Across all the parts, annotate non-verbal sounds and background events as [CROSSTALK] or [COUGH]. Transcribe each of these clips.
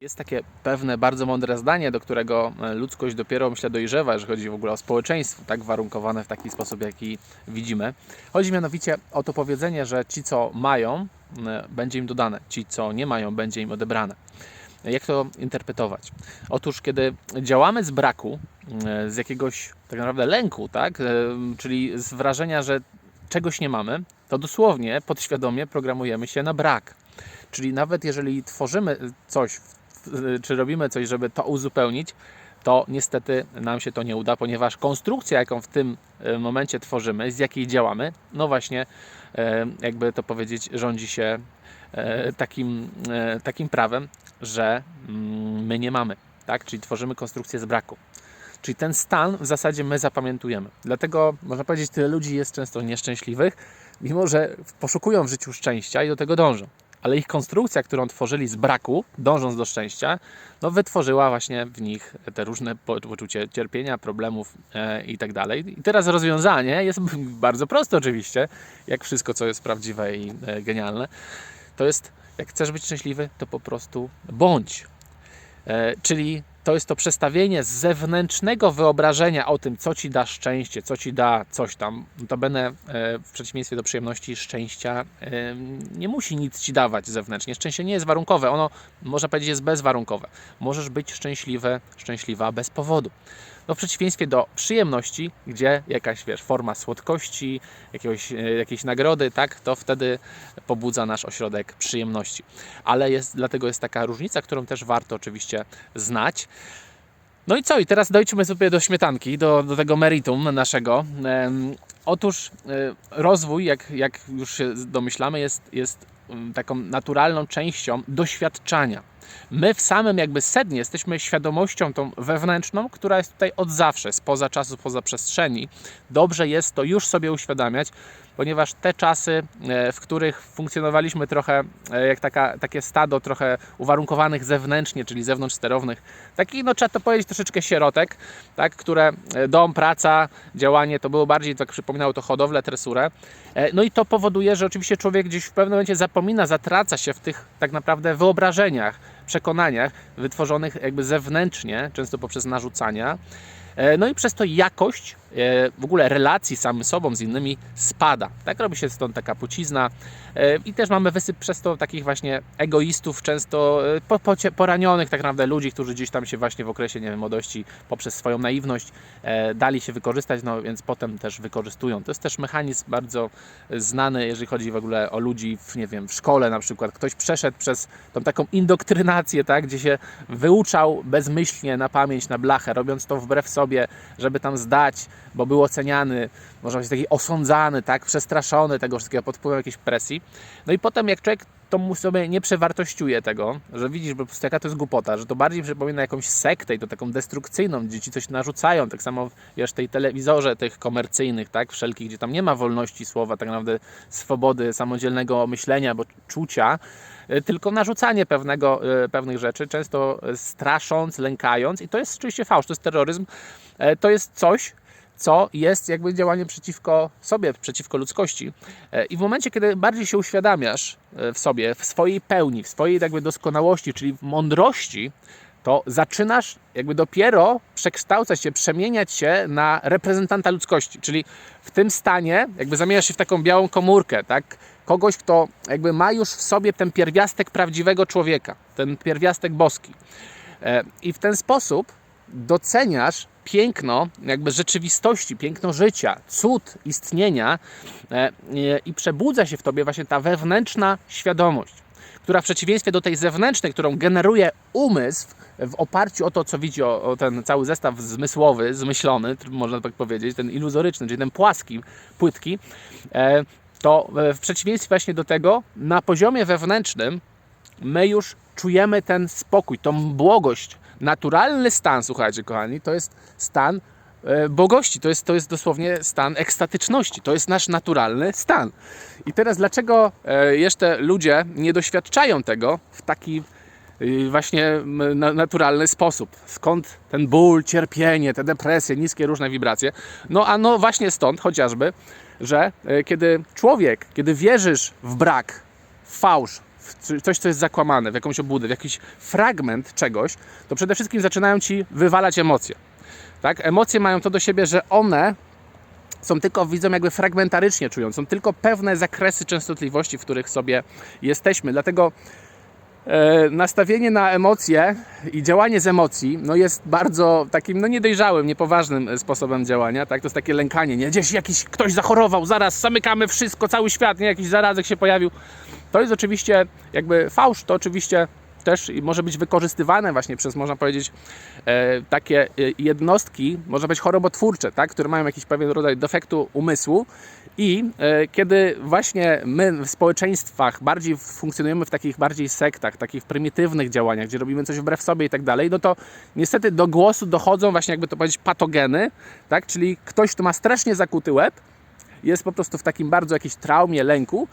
Jest takie pewne, bardzo mądre zdanie, do którego e, ludzkość dopiero, myślę, dojrzewa, jeżeli chodzi w ogóle o społeczeństwo, tak warunkowane w taki sposób, jaki widzimy. Chodzi mianowicie o to powiedzenie, że ci, co mają, e, będzie im dodane, ci, co nie mają, będzie im odebrane. Jak to interpretować? Otóż, kiedy działamy z braku, e, z jakiegoś tak naprawdę lęku, tak? Czyli z wrażenia, że czegoś nie mamy, to dosłownie podświadomie programujemy się na brak. Czyli nawet jeżeli tworzymy coś, w- czy robimy coś, żeby to uzupełnić, to niestety nam się to nie uda, ponieważ konstrukcja, jaką w tym e, momencie tworzymy, z jakiej działamy, no właśnie, e, jakby to powiedzieć, rządzi się takim, takim prawem, że mm, my nie mamy, tak? Czyli tworzymy konstrukcję z braku. Czyli ten stan w zasadzie my zapamiętujemy. Dlatego można powiedzieć, tyle ludzi jest często nieszczęśliwych, mimo że poszukują w życiu szczęścia i do tego dążą. Ale ich konstrukcja, którą tworzyli z braku, dążąc do szczęścia, no wytworzyła właśnie w nich te różne po- poczucie cierpienia, problemów e, i tak dalej. I teraz rozwiązanie jest [LAUGHS] bardzo proste oczywiście, jak wszystko, co jest prawdziwe i e, genialne. To jest, jak chcesz być szczęśliwy, to po prostu bądź. E, czyli to jest to przestawienie z zewnętrznego wyobrażenia o tym, co ci da szczęście, co ci da coś tam. To będę w przeciwieństwie do przyjemności szczęścia e, nie musi nic ci dawać zewnętrznie. Szczęście nie jest warunkowe, ono można powiedzieć jest bezwarunkowe. Możesz być szczęśliwy, szczęśliwa bez powodu. No w przeciwieństwie do przyjemności, gdzie jakaś wiesz, forma słodkości, jakiegoś, e, jakiejś nagrody, tak, to wtedy pobudza nasz ośrodek przyjemności. Ale jest, dlatego jest taka różnica, którą też warto oczywiście znać. No i co? I teraz dojdźmy sobie do śmietanki, do, do tego meritum naszego. Em, Otóż e, rozwój, jak, jak już się domyślamy, jest, jest taką naturalną częścią doświadczania. My w samym jakby sednie jesteśmy świadomością tą wewnętrzną, która jest tutaj od zawsze, spoza czasu, spoza przestrzeni. Dobrze jest to już sobie uświadamiać, ponieważ te czasy, e, w których funkcjonowaliśmy trochę e, jak taka, takie stado trochę uwarunkowanych zewnętrznie, czyli zewnątrz sterownych, takich, no trzeba to powiedzieć, troszeczkę sierotek, tak, które e, dom, praca, działanie, to było bardziej, tak przypominało to hodowlę, tresurę. No i to powoduje, że oczywiście człowiek gdzieś w pewnym momencie zapomina, zatraca się w tych tak naprawdę wyobrażeniach, przekonaniach wytworzonych jakby zewnętrznie, często poprzez narzucania. E, No i przez to jakość w ogóle relacji z samym sobą, z innymi spada. Tak robi się stąd taka pucizna E, i też mamy wysyp przez to takich właśnie egoistów, często e, poranionych tak naprawdę ludzi, którzy gdzieś tam się właśnie w okresie, nie wiem, młodości poprzez swoją naiwność e, dali się wykorzystać, no więc potem też wykorzystują. To jest też mechanizm bardzo znany, jeżeli chodzi w ogóle o ludzi w, nie wiem, w szkole na przykład. Ktoś przeszedł przez tą taką indoktrynację, tak, gdzie się wyuczał bezmyślnie na pamięć, na blachę, robiąc to wbrew sobie, żeby tam zdać, bo był oceniany, można powiedzieć taki osądzany, tak, przestraszony tego wszystkiego pod wpływem jakiejś presji. No i potem jak człowiek to mu sobie nie przewartościuje tego, że widzisz, po prostu jaka to jest głupota, że to bardziej przypomina jakąś sektę i to taką destrukcyjną, gdzie ci coś narzucają, tak samo wiesz, tej telewizorze tych komercyjnych, tak, wszelkich, gdzie tam nie ma wolności słowa, tak naprawdę swobody, samodzielnego myślenia, bo czucia, y, tylko narzucanie pewnego, y, pewnych rzeczy, często strasząc, lękając i to jest oczywiście fałsz, to jest terroryzm, E, to jest coś, co jest jakby działaniem przeciwko sobie, przeciwko ludzkości. E, I w momencie, kiedy bardziej się uświadamiasz e, w sobie, w swojej pełni, w swojej jakby doskonałości, czyli w mądrości, to zaczynasz jakby dopiero przekształcać się, przemieniać się na reprezentanta ludzkości, czyli w tym stanie jakby zamieniasz się w taką białą komórkę, tak? Kogoś, kto jakby ma już w sobie ten pierwiastek prawdziwego człowieka, ten pierwiastek boski. E, I w ten sposób doceniasz piękno jakby rzeczywistości, piękno życia, cud istnienia e, e, i przebudza się w tobie właśnie ta wewnętrzna świadomość, która w przeciwieństwie do tej zewnętrznej, którą generuje umysł w oparciu o to, co widzi, o, o ten cały zestaw zmysłowy, zmyślony, można tak powiedzieć, ten iluzoryczny, czyli ten płaski, płytki, e, to w przeciwieństwie właśnie do tego, na poziomie wewnętrznym my już czujemy ten spokój, tą błogość. Naturalny stan, słuchajcie, kochani, to jest stan e, błogości, to jest, to jest dosłownie stan ekstatyczności, to jest nasz naturalny stan. I teraz dlaczego e, jeszcze ludzie nie doświadczają tego w taki y, właśnie naturalny sposób. Skąd ten ból, cierpienie, te depresje, niskie różne wibracje? No a no właśnie stąd chociażby, że e, kiedy człowiek, kiedy wierzysz w brak, w fałsz, coś, co jest zakłamane, w jakąś obłudę, w jakiś fragment czegoś, to przede wszystkim zaczynają ci wywalać emocje. Tak? Emocje mają to do siebie, że one są tylko, widzą jakby fragmentarycznie czują, są tylko pewne zakresy częstotliwości, w których sobie jesteśmy. Dlatego e, nastawienie na emocje i działanie z emocji no jest bardzo takim no niedojrzałym, niepoważnym e, sposobem działania. Tak? To jest takie lękanie, nie? Gdzieś jakiś ktoś zachorował, zaraz zamykamy wszystko, cały świat, nie? Jakiś zarazek się pojawił. To jest oczywiście jakby fałsz, to oczywiście też może być wykorzystywane właśnie przez, można powiedzieć, e, takie e, jednostki, można być chorobotwórcze, tak, które mają jakiś pewien rodzaj defektu umysłu i e, kiedy właśnie my w społeczeństwach bardziej funkcjonujemy w takich bardziej sektach, takich prymitywnych działaniach, gdzie robimy coś wbrew sobie i tak dalej, no to niestety do głosu dochodzą właśnie jakby to powiedzieć patogeny, tak, czyli ktoś, kto ma strasznie zakuty łeb, jest po prostu w takim bardzo jakiejś traumie, lęku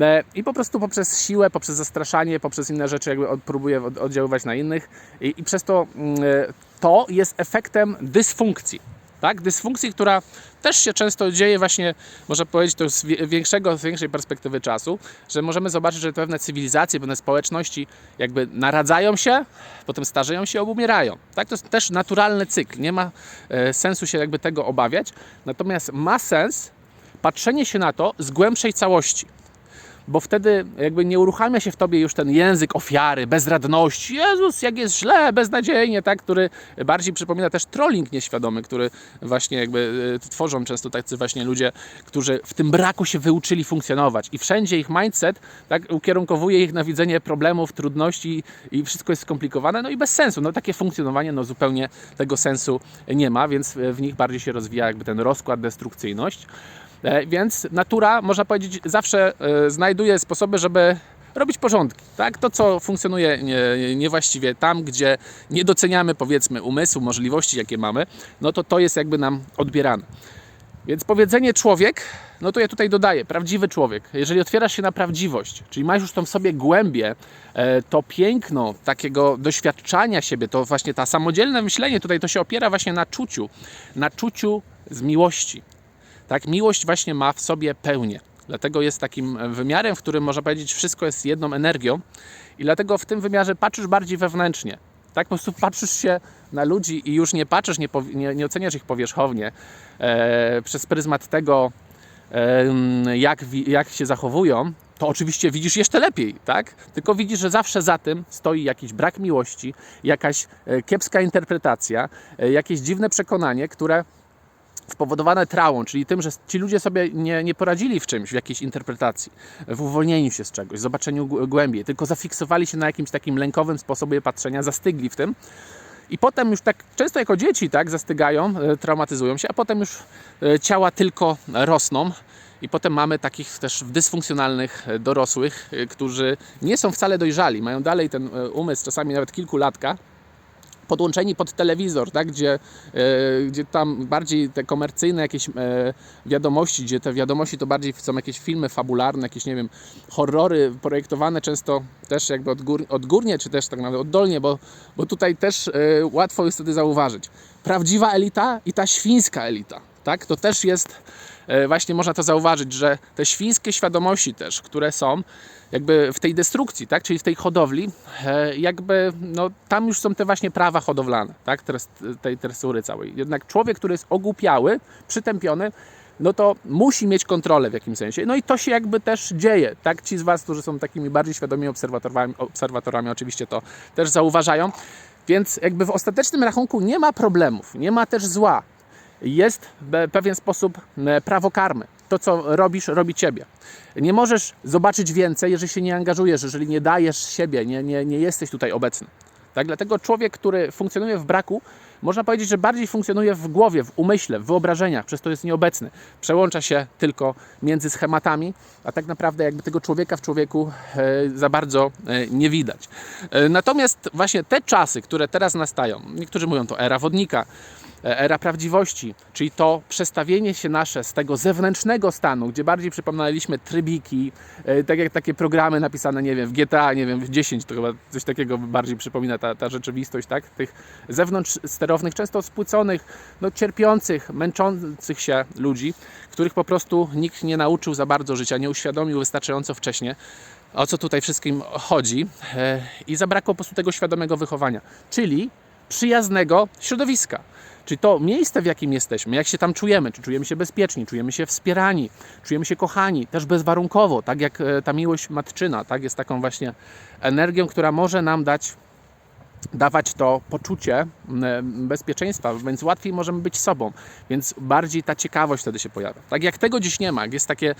e, i po prostu poprzez siłę, poprzez zastraszanie, poprzez inne rzeczy jakby próbuje od- oddziaływać na innych i, i przez to mm, e, to jest efektem dysfunkcji. Tak? Dysfunkcji, która też się często dzieje właśnie, można powiedzieć, to z większego, z większej perspektywy czasu, że możemy zobaczyć, że pewne cywilizacje, pewne społeczności jakby naradzają się, potem starzeją się, obumierają. Tak? To jest też naturalny cykl. Nie ma e, sensu się jakby tego obawiać. Natomiast ma sens patrzenie się na to z głębszej całości. Bo wtedy jakby nie uruchamia się w tobie już ten język ofiary, bezradności. Jezus, jak jest źle, beznadziejnie, tak? Który bardziej przypomina też trolling nieświadomy, który właśnie jakby e, tworzą często tacy właśnie ludzie, którzy w tym braku się wyuczyli funkcjonować. I wszędzie ich mindset tak, ukierunkowuje ich na widzenie problemów, trudności i wszystko jest skomplikowane, no i bez sensu. No takie funkcjonowanie no zupełnie tego sensu nie ma, więc w nich bardziej się rozwija jakby ten rozkład, destrukcyjność. E, Więc natura, można powiedzieć, zawsze e, znajduje sposoby, żeby robić porządki. Tak? To, co funkcjonuje nie- niewłaściwie tam, gdzie nie doceniamy, powiedzmy, umysłu, możliwości, jakie mamy, no to to jest jakby nam odbierane. Więc powiedzenie człowiek, no to ja tutaj dodaję, prawdziwy człowiek. Jeżeli otwierasz się na prawdziwość, czyli masz już tą w sobie głębię, e, to piękno takiego doświadczania siebie, to właśnie ta samodzielne myślenie, tutaj to się opiera właśnie na czuciu, na czuciu z miłości. Tak, miłość właśnie ma w sobie pełnię. Dlatego jest takim wymiarem, w którym można powiedzieć, wszystko jest jedną energią, i dlatego w tym wymiarze patrzysz bardziej wewnętrznie. Tak, po prostu patrzysz się na ludzi i już nie patrzysz, nie, nie, nie oceniasz ich powierzchownie e, przez pryzmat tego, em, jak, jak się zachowują, to oczywiście widzisz jeszcze lepiej, tak? Tylko widzisz, że zawsze za tym stoi jakiś brak miłości, jakaś e, kiepska interpretacja, e, jakieś dziwne przekonanie, które spowodowane traumą, czyli tym, że ci ludzie sobie nie, nie poradzili w czymś, w jakiejś interpretacji, w uwolnieniu się z czegoś, zobaczeniu gł- głębiej, tylko zafiksowali się na jakimś takim lękowym sposobie patrzenia, zastygli w tym. I potem już tak często jako dzieci tak zastygają, e, traumatyzują się, a potem już e, ciała tylko rosną. I potem mamy takich też dysfunkcjonalnych e, dorosłych, którzy nie są wcale dojrzali, mają dalej ten umysł, czasami nawet kilkulatka, podłączeni pod telewizor, tak? gdzie, e, gdzie tam bardziej te komercyjne jakieś e, wiadomości, gdzie te wiadomości to bardziej są jakieś filmy fabularne, jakieś, nie wiem, horrory projektowane często też jakby odgór, odgórnie, czy też tak naprawdę oddolnie, bo, bo tutaj też e, łatwo jest wtedy zauważyć. Prawdziwa elita i ta świńska elita, tak? To też jest, właśnie można to zauważyć, że te świńskie świadomości też, które są, jakby w tej destrukcji, tak, czyli w tej hodowli, e, jakby no, tam już są te właśnie prawa hodowlane, tak, tej tresury całej. Jednak człowiek, który jest ogłupiały, przytępiony, no to musi mieć kontrolę w jakimś sensie. No i to się jakby też dzieje, tak? Ci z Was, którzy są takimi bardziej świadomymi obserwatorami, obserwatorami oczywiście to też zauważają. Więc jakby w ostatecznym rachunku nie ma problemów, nie ma też zła. Jest w pewien sposób e, prawo karmy. To, co robisz, robi ciebie. Nie możesz zobaczyć więcej, jeżeli się nie angażujesz, jeżeli nie dajesz siebie, nie, nie, nie jesteś tutaj obecny. Tak? Dlatego człowiek, który funkcjonuje w braku, można powiedzieć, że bardziej funkcjonuje w głowie, w umyśle, w wyobrażeniach, przez to jest nieobecny. Przełącza się tylko między schematami, a tak naprawdę jakby tego człowieka w człowieku e, za bardzo e, nie widać. Natomiast właśnie te czasy, które teraz nastają, niektórzy mówią to era wodnika, era prawdziwości, czyli to przestawienie się nasze z tego zewnętrznego stanu, gdzie bardziej przypominaliśmy trybiki, e, tak jak takie programy napisane, nie wiem, w GTA, nie wiem, w 10, to chyba coś takiego bardziej przypomina ta, ta rzeczywistość, tak? Tych zewnątrz sterownych, często spłyconych, no, cierpiących, męczących się ludzi, których po prostu nikt nie nauczył za bardzo życia, nie uświadomił wystarczająco wcześnie o co tutaj wszystkim chodzi e, i zabrakło po prostu tego świadomego wychowania, czyli przyjaznego środowiska. Czyli to miejsce, w jakim jesteśmy, jak się tam czujemy, czy czujemy się bezpieczni, czujemy się wspierani, czujemy się kochani, też bezwarunkowo, tak jak e, ta miłość matczyna, tak, jest taką właśnie energią, która może nam dać dawać to poczucie mm, bezpieczeństwa, więc łatwiej możemy być sobą, więc bardziej ta ciekawość wtedy się pojawia. Tak jak tego dziś nie ma, jest takie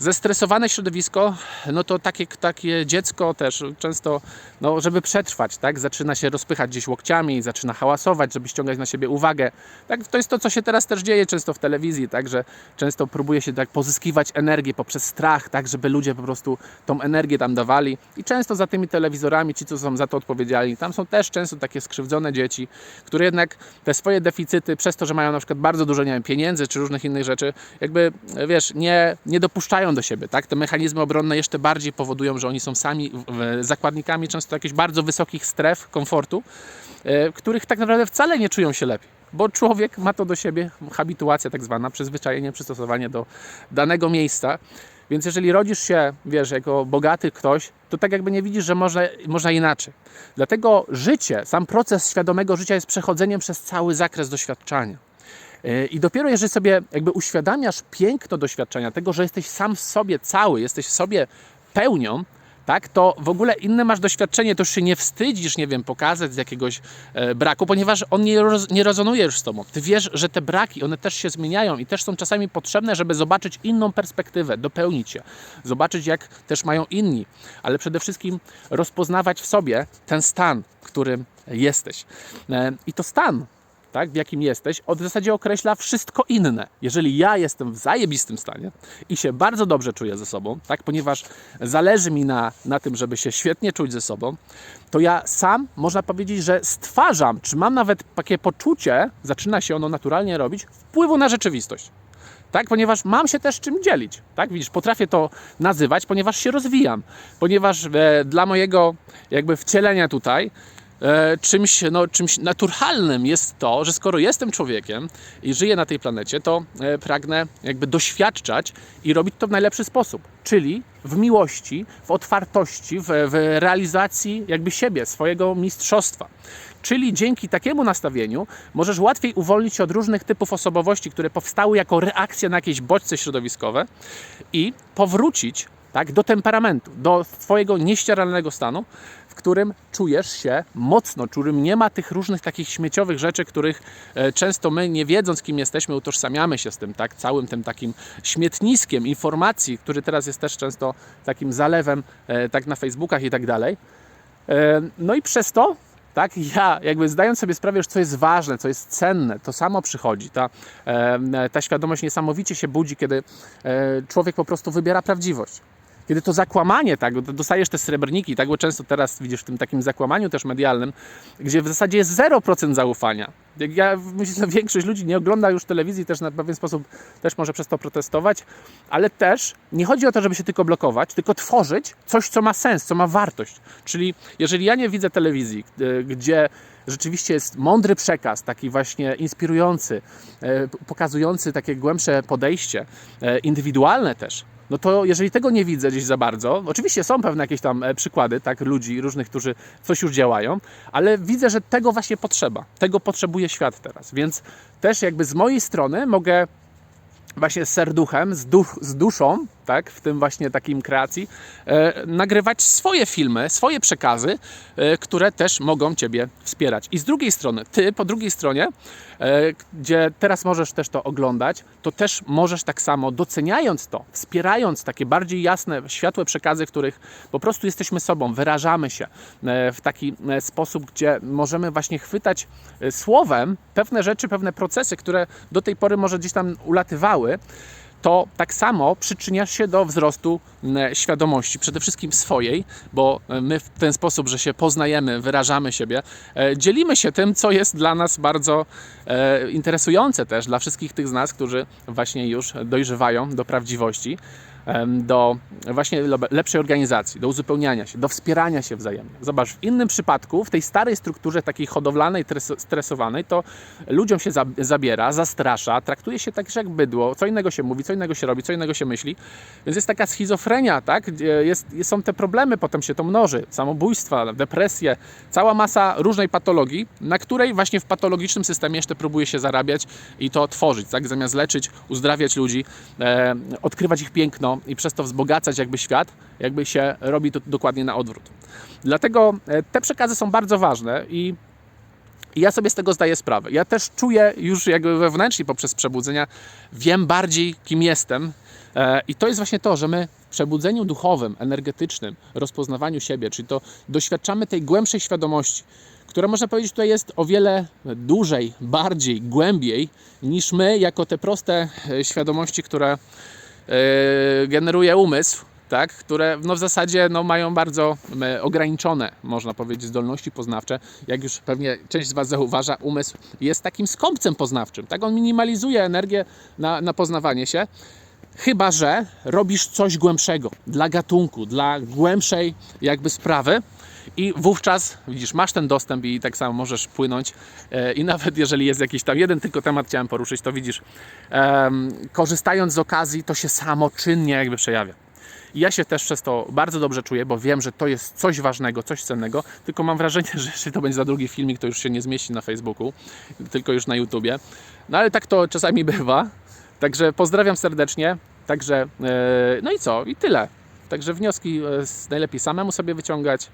zestresowane środowisko, no to takie, takie dziecko też często, no, żeby przetrwać, tak, zaczyna się rozpychać gdzieś łokciami, zaczyna hałasować, żeby ściągać na siebie uwagę. Tak, to jest to, co się teraz też dzieje często w telewizji, tak, że często próbuje się tak pozyskiwać energię poprzez strach, tak, żeby ludzie po prostu tą energię tam dawali. I często za tymi telewizorami, ci, co są za to odpowiedzialni, tam są też często takie skrzywdzone dzieci, które jednak te swoje deficyty, przez to, że mają na przykład bardzo dużo, nie wiem, pieniędzy czy różnych innych rzeczy, jakby, wiesz, nie, nie dopuszczają do siebie, tak? Te mechanizmy obronne jeszcze bardziej powodują, że oni są sami zakładnikami często jakichś bardzo wysokich stref komfortu, e, których tak naprawdę wcale nie czują się lepiej. Bo człowiek ma to do siebie, habituacja tak zwana, przyzwyczajenie, przystosowanie do danego miejsca. Więc jeżeli rodzisz się, wiesz, jako bogaty ktoś, to tak jakby nie widzisz, że można, można inaczej. Dlatego życie, sam proces świadomego życia jest przechodzeniem przez cały zakres doświadczania. Yy, I dopiero jeżeli sobie jakby uświadamiasz piękno doświadczenia, tego, że jesteś sam w sobie cały, jesteś w sobie pełnią, tak, to w ogóle inne masz doświadczenie, to już się nie wstydzisz, nie wiem, pokazać z jakiegoś e, braku, ponieważ on nie, roz, nie rezonuje już z tobą. Ty wiesz, że te braki, one też się zmieniają i też są czasami potrzebne, żeby zobaczyć inną perspektywę, dopełnić się, zobaczyć jak też mają inni, ale przede wszystkim rozpoznawać w sobie ten stan, którym jesteś. E, I to stan, tak, w jakim jesteś, od w zasadzie określa wszystko inne. Jeżeli ja jestem w zajebistym stanie i się bardzo dobrze czuję ze sobą, tak, ponieważ zależy mi na, na tym, żeby się świetnie czuć ze sobą, to ja sam, można powiedzieć, że stwarzam, czy mam nawet takie poczucie, zaczyna się ono naturalnie robić, wpływu na rzeczywistość. Tak, ponieważ mam się też czym dzielić. Tak, widzisz, potrafię to nazywać, ponieważ się rozwijam, ponieważ e, dla mojego jakby wcielenia tutaj e, czymś, no, czymś naturalnym jest to, że skoro jestem człowiekiem i żyję na tej planecie, to e, pragnę jakby doświadczać i robić to w najlepszy sposób, czyli w miłości, w otwartości, w, w realizacji jakby siebie, swojego mistrzostwa. Czyli dzięki takiemu nastawieniu możesz łatwiej uwolnić się od różnych typów osobowości, które powstały jako reakcja na jakieś bodźce środowiskowe i powrócić tak, do temperamentu, do Twojego nieścieralnego stanu, którym czujesz się mocno, którym nie ma tych różnych takich śmieciowych rzeczy, których e, często my, nie wiedząc kim jesteśmy, utożsamiamy się z tym, tak, całym tym takim śmietniskiem informacji, który teraz jest też często takim zalewem, e, tak na Facebookach i tak dalej. E, No i przez to tak, ja jakby zdając sobie sprawę już, co jest ważne, co jest cenne, to samo przychodzi. Ta, ta świadomość niesamowicie się budzi, kiedy człowiek po prostu wybiera prawdziwość. Kiedy to zakłamanie, tak, dostajesz te srebrniki, tak, bo często teraz widzisz w tym takim zakłamaniu też medialnym, gdzie w zasadzie jest 0% zaufania. Jak Ja myślę, że większość ludzi nie ogląda już telewizji, też na pewien sposób też może przez to protestować, ale też nie chodzi o to, żeby się tylko blokować, tylko tworzyć coś, co ma sens, co ma wartość. Czyli jeżeli ja nie widzę telewizji, y, gdzie rzeczywiście jest mądry przekaz, taki właśnie inspirujący, e, pokazujący takie głębsze podejście, e, indywidualne też, no to jeżeli tego nie widzę gdzieś za bardzo, oczywiście są pewne jakieś tam e, przykłady, tak, ludzi różnych, którzy coś już działają, ale widzę, że tego właśnie potrzeba. Tego potrzebuje świat teraz. Więc też jakby z mojej strony mogę właśnie z serduchem, z, duch, z duszą, tak, w tym właśnie takim kreacji, e, nagrywać swoje filmy, swoje przekazy, e, które też mogą Ciebie wspierać. I z drugiej strony, Ty po drugiej stronie, e, gdzie teraz możesz też to oglądać, to też możesz tak samo doceniając to, wspierając takie bardziej jasne, światłe przekazy, których po prostu jesteśmy sobą, wyrażamy się w taki sposób, gdzie możemy właśnie chwytać słowem pewne rzeczy, pewne procesy, które do tej pory może gdzieś tam ulatywały, to tak samo przyczyniasz się do wzrostu m, świadomości, przede wszystkim swojej, bo e, my w ten sposób, że się poznajemy, wyrażamy siebie, e, dzielimy się tym, co jest dla nas bardzo e, interesujące też, dla wszystkich tych z nas, którzy właśnie już dojrzewają do prawdziwości. Do właśnie lepszej organizacji, do uzupełniania się, do wspierania się wzajemnie. Zobacz, w innym przypadku, w tej starej strukturze takiej hodowlanej, tres- stresowanej, to ludziom się za- zabiera, zastrasza, traktuje się tak jak bydło, co innego się mówi, co innego się robi, co innego się myśli. Więc jest taka schizofrenia, tak? Jest, są te problemy, potem się to mnoży, samobójstwa, depresje, cała masa różnej patologii, na której właśnie w patologicznym systemie jeszcze próbuje się zarabiać i to tworzyć, tak? Zamiast leczyć, uzdrawiać ludzi, e, odkrywać ich piękno i przez to wzbogacać jakby świat, jakby się robi to dokładnie na odwrót. Dlatego e, te przekazy są bardzo ważne i i ja sobie z tego zdaję sprawę. Ja też czuję już jakby wewnętrznie poprzez przebudzenia, wiem bardziej kim jestem. E, I to jest właśnie to, że my w przebudzeniu duchowym, energetycznym, rozpoznawaniu siebie, czyli to doświadczamy tej głębszej świadomości, która można powiedzieć tutaj jest o wiele dłużej, bardziej, głębiej niż my, jako te proste e, świadomości, które generuje umysł, tak, które no w zasadzie no, mają bardzo ograniczone, można powiedzieć, zdolności poznawcze. Jak już pewnie część z Was zauważa, umysł jest takim skąpcem poznawczym. Tak, on minimalizuje energię na, na poznawanie się, chyba że robisz coś głębszego dla gatunku, dla głębszej jakby sprawy. I wówczas, widzisz, masz ten dostęp i tak samo możesz płynąć. E, I nawet jeżeli jest jakiś tam jeden tylko temat chciałem poruszyć, to widzisz, korzystając z okazji, to się samoczynnie jakby przejawia. I ja się też przez to bardzo dobrze czuję, bo wiem, że to jest coś ważnego, coś cennego. Tylko mam wrażenie, [LAUGHS] że jeśli to będzie za drugi filmik, to już się nie zmieści na Facebooku, tylko już na YouTubie. No ale tak to czasami bywa. Także pozdrawiam serdecznie. Także, e, no i co? I tyle. Także wnioski e, najlepiej samemu sobie wyciągać.